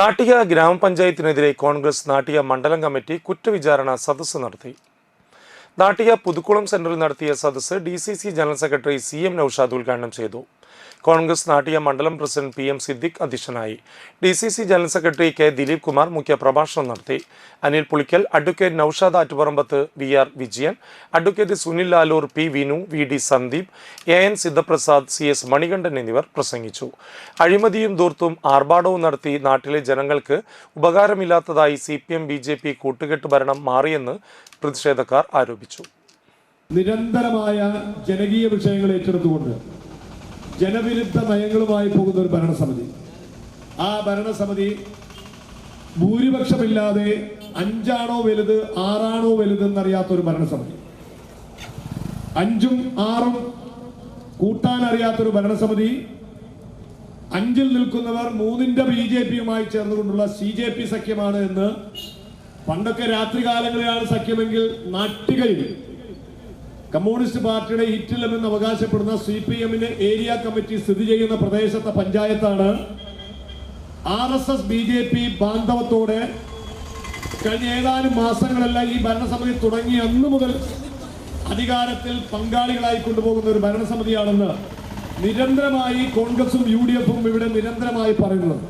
നാട്ടിക ഗ്രാമപഞ്ചായത്തിനെതിരെ കോൺഗ്രസ് നാട്ടിക മണ്ഡലം കമ്മിറ്റി കുറ്റവിചാരണ സദസ്സ് നടത്തി. നാട്ടിക പുതുക്കുളം സെന്ററിൽ നടത്തിയ സദസ്സ് D general secretary C M Naushad ഉദ്ഘാടനം ചെയ്തു. കോൺഗ്രസ് നാട്ടിക മണ്ഡലം പ്രസിഡന്റ് പി എം സിദ്ദിഖ് അധ്യക്ഷനായി. D C C general secretary K Dileep Kumar മുഖ്യ പ്രഭാഷണം നടത്തി. Anil Pulikkal advocate Naushad Attuparambath V R Vijayan advocate Sunil Lalur P Vinu V D Sandeep A N Sidhaprasad C S Manikandan എന്നിവർ പ്രസംഗിച്ചു. അഴിമതിയും ദൂർത്തും ആർഭാടവും നടത്തി നാട്ടിലെ ജനങ്ങൾക്ക് ഉപകാരമില്ലാത്തതായി C P M B J P കൂട്ടുകെട്ട് ഭരണം മാറിയെന്ന് പ്രതിഷേധക്കാർ ആരോപിച്ചു. നിരന്തരമായ ജനകീയ വിഷയങ്ങൾ ഏറ്റെടുത്തുകൊണ്ട് ജനവിരുദ്ധ നയങ്ങളുമായി പോകുന്ന ഒരു ഭരണസമിതി. ആ ഭരണസമിതി ഭൂരിപക്ഷമില്ലാതെ അഞ്ചാണോ വലുത് ആറാണോ വലുത് എന്നറിയാത്ത ഒരു ഭരണസമിതി. അഞ്ചും ആറും കൂട്ടാൻ അറിയാത്തൊരു ഭരണസമിതി. അഞ്ചിൽ നിൽക്കുന്നവർ മൂന്നിന്റെ ബി ജെ പിയുമായി ചേർന്നുകൊണ്ടുള്ള സി ജെ പി സഖ്യമാണ് എന്ന് പണ്ടൊക്കെ രാത്രികാലങ്ങളിലാണ് സഖ്യമെങ്കിൽ നാട്ടികയിൽ കമ്മ്യൂണിസ്റ്റ് പാർട്ടിയുടെ ഈറ്റിലമെന്ന് അവകാശപ്പെടുന്ന സി പി എമ്മിന് ഏരിയ കമ്മിറ്റി സ്ഥിതി ചെയ്യുന്ന പ്രദേശത്തെ പഞ്ചായത്താണ്. R S S B J P ബാന്ധവത്തോടെ കഴിഞ്ഞ ഏതാനും മാസങ്ങളല്ല ഈ ഭരണസമിതി തുടങ്ങി അന്നു മുതൽ അധികാരത്തിൽ പങ്കാളികളായി കൊണ്ടുപോകുന്ന ഒരു ഭരണസമിതിയാണെന്ന് നിരന്തരമായി കോൺഗ്രസും യു ഡി എഫും ഇവിടെ നിരന്തരമായി പറയുന്നത്.